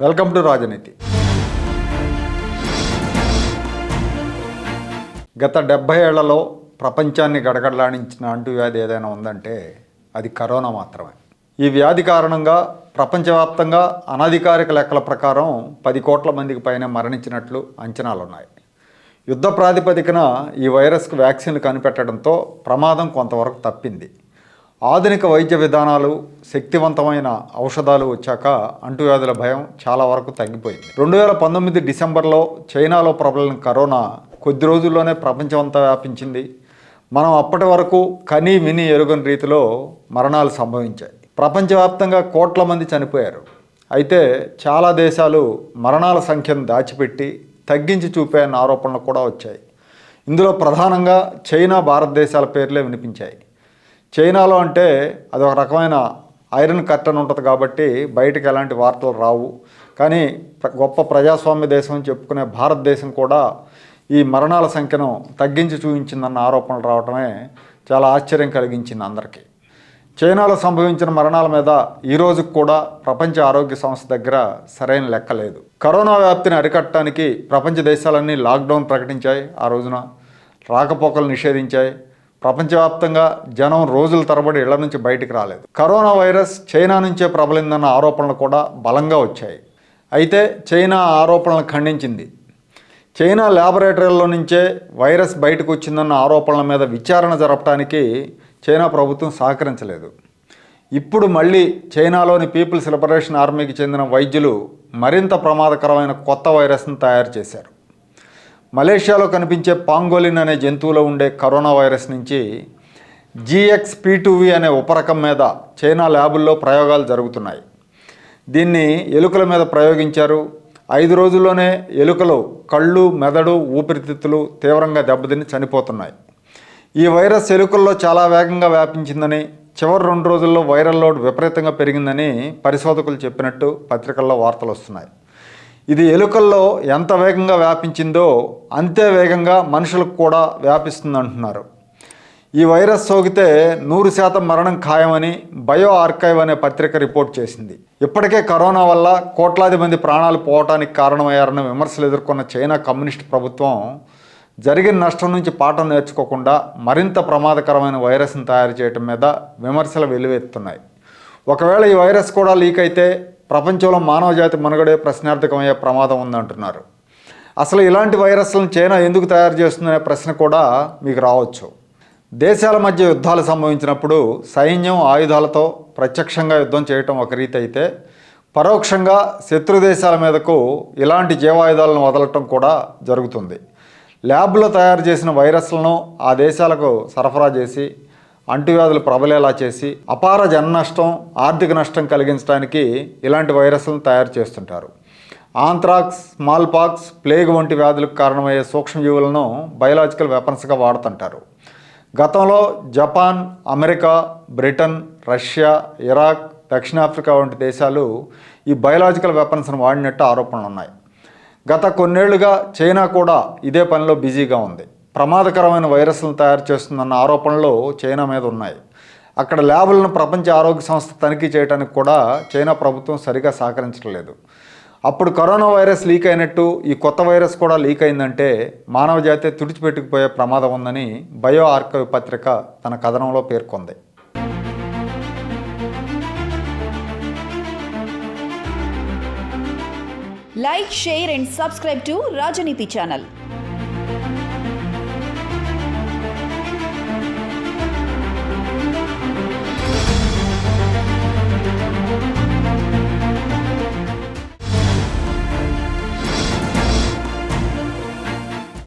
Welcome to రాజనీతి. గత డెబ్భై ఏళ్ళలో ప్రపంచాన్ని గడగడలాడించిన అంటువ్యాధి ఏదైనా ఉందంటే అది కరోనా మాత్రమే. ఈ వ్యాధి కారణంగా ప్రపంచవ్యాప్తంగా అనధికారిక లెక్కల ప్రకారం పది కోట్ల మందికి పైన మరణించినట్లు అంచనాలున్నాయి. యుద్ధ ప్రాతిపదికన ఈ వైరస్కు వ్యాక్సిన్లు కనిపెట్టడంతో ప్రమాదం కొంతవరకు తప్పింది. ఆధునిక వైద్య విధానాలు శక్తివంతమైన ఔషధాలు వచ్చాక అంటువ్యాధుల భయం చాలా వరకు తగ్గిపోయింది. రెండు వేల పంతొమ్మిది డిసెంబర్లో చైనాలో ప్రబలిన కరోనా కొద్ది రోజుల్లోనే ప్రపంచమంతా వ్యాపించింది. మనం అప్పటి వరకు కని విని ఎరుగని రీతిలో మరణాలు సంభవించాయి. ప్రపంచవ్యాప్తంగా కోట్ల మంది చనిపోయారు. అయితే చాలా దేశాలు మరణాల సంఖ్యను దాచిపెట్టి తగ్గించి చూపాయన్న ఆరోపణలు కూడా వచ్చాయి. ఇందులో ప్రధానంగా చైనా భారతదేశాల పేర్లే వినిపించాయి. చైనాలో అంటే అది ఒక రకమైన ఐరన్ కర్టన్ ఉంటుంది కాబట్టి బయటకు ఎలాంటి వార్తలు రావు. కానీ గొప్ప ప్రజాస్వామ్య దేశం అని చెప్పుకునే భారతదేశం కూడా ఈ మరణాల సంఖ్యను తగ్గించి చూపించిందన్న ఆరోపణలు రావడమే చాలా ఆశ్చర్యం కలిగించింది అందరికీ. చైనాలో సంభవించిన మరణాల మీద ఈ రోజుకు కూడా ప్రపంచ ఆరోగ్య సంస్థ దగ్గర సరైన లెక్క లేదు. కరోనా వ్యాప్తిని అరికట్టడానికి ప్రపంచ దేశాలన్నీ లాక్డౌన్ ప్రకటించాయి ఆ రోజున. రాకపోకలు నిషేధించాయి. ప్రపంచవ్యాప్తంగా జనం రోజుల తరబడి ఇళ్ళ నుంచి బయటికి రాలేదు. కరోనా వైరస్ చైనా నుంచే ప్రబలిందన్న ఆరోపణలు కూడా బలంగా వచ్చాయి. అయితే చైనా ఆరోపణలు ఖండించింది. చైనా ల్యాబొరేటరీల్లో నుంచే వైరస్ బయటకు వచ్చిందన్న ఆరోపణల మీద విచారణ జరపడానికి చైనా ప్రభుత్వం సహకరించలేదు. ఇప్పుడు మళ్ళీ చైనాలోని పీపుల్స్ లిబరేషన్ ఆర్మీకి చెందిన వైద్యులు మరింత ప్రమాదకరమైన కొత్త వైరస్ను తయారు చేశారు. మలేషియాలో కనిపించే పాంగోలిన్ అనే జంతువులో ఉండే కరోనా వైరస్ నుంచి జిఎక్స్ పీ అనే ఉపరకం మీద చైనా ల్యాబుల్లో ప్రయోగాలు జరుగుతున్నాయి. దీన్ని ఎలుకల మీద ప్రయోగించారు. ఐదు రోజుల్లోనే ఎలుకలు కళ్ళు మెదడు ఊపిరితిత్తులు తీవ్రంగా దెబ్బతిని చనిపోతున్నాయి. ఈ వైరస్ ఎలుకల్లో చాలా వేగంగా వ్యాపించిందని చివరి రెండు రోజుల్లో వైరల్ లోడ్ విపరీతంగా పెరిగిందని పరిశోధకులు చెప్పినట్టు పత్రికల్లో వార్తలు వస్తున్నాయి. ఇది ఎలుకల్లో ఎంత వేగంగా వ్యాపించిందో అంతే వేగంగా మనుషులకు కూడా వ్యాపిస్తుంది అంటున్నారు ఈ వైరస్ సోకితే నూరు శాతం మరణం ఖాయమని బయో ఆర్కైవ్ అనే పత్రిక రిపోర్ట్ చేసింది. ఇప్పటికే కరోనా వల్ల కోట్లాది మంది ప్రాణాలు పోవటానికి కారణమయ్యారన్న విమర్శలు ఎదుర్కొన్న చైనా కమ్యూనిస్ట్ ప్రభుత్వం జరిగిన నష్టం నుంచి పాఠం నేర్చుకోకుండా మరింత ప్రమాదకరమైన వైరస్ను తయారు చేయటం మీద విమర్శలు వెలువెత్తున్నాయి ఒకవేళ ఈ వైరస్ కూడా లీక్ అయితే ప్రపంచంలో మానవజాతి మనుగడే ప్రశ్నార్థకమయ్యే ప్రమాదం ఉందంటున్నారు. అసలు ఇలాంటి వైరస్లను చైనా ఎందుకు తయారు చేస్తుందనే ప్రశ్న కూడా మీకు రావచ్చు. దేశాల మధ్య యుద్ధాలు సంభవించినప్పుడు సైన్యం ఆయుధాలతో ప్రత్యక్షంగా యుద్ధం చేయటం ఒక రీతి అయితే పరోక్షంగా శత్రు దేశాల మీదకు ఇలాంటి జీవాయుధాలను వదలటం కూడా జరుగుతుంది. ల్యాబ్లో తయారు చేసిన వైరస్లను ఆ దేశాలకు సరఫరా చేసి అంటువ్యాధులు ప్రబలేలా చేసి అపార జన నష్టం ఆర్థిక నష్టం కలిగించడానికి ఇలాంటి వైరస్లను తయారు చేస్తుంటారు. ఆంథ్రాక్స్ స్మాల్ పాక్స్ ప్లేగ్ వంటి వ్యాధులకు కారణమయ్యే సూక్ష్మజీవులను బయలాజికల్ వెపన్స్గా వాడుతుంటారు. గతంలో Japan America Britain Russia Iraq దక్షిణాఫ్రికా వంటి దేశాలు ఈ బయలాజికల్ వెపన్స్ను వాడినట్టు ఆరోపణలు ఉన్నాయి గత కొన్నేళ్ళుగా చైనా కూడా ఇదే పనిలో బిజీగా ఉంది. ప్రమాదకరమైన వైరస్లను తయారు చేస్తుందన్న ఆరోపణలు చైనా మీద ఉన్నాయి. అక్కడ ల్యాబులను ప్రపంచ ఆరోగ్య సంస్థ తనిఖీ చేయడానికి కూడా చైనా ప్రభుత్వం సరిగా సహకరించడం లేదు. అప్పుడు కరోనా వైరస్ లీక్ అయినట్టు ఈ కొత్త వైరస్ కూడా లీక్ అయిందంటే మానవ జాతి తుడిచిపెట్టుకుపోయే ప్రమాదం ఉందని బయో ఆర్కైవ్ పత్రిక తన కథనంలో పేర్కొంది. Like share and subscribe to Rajaneeti channel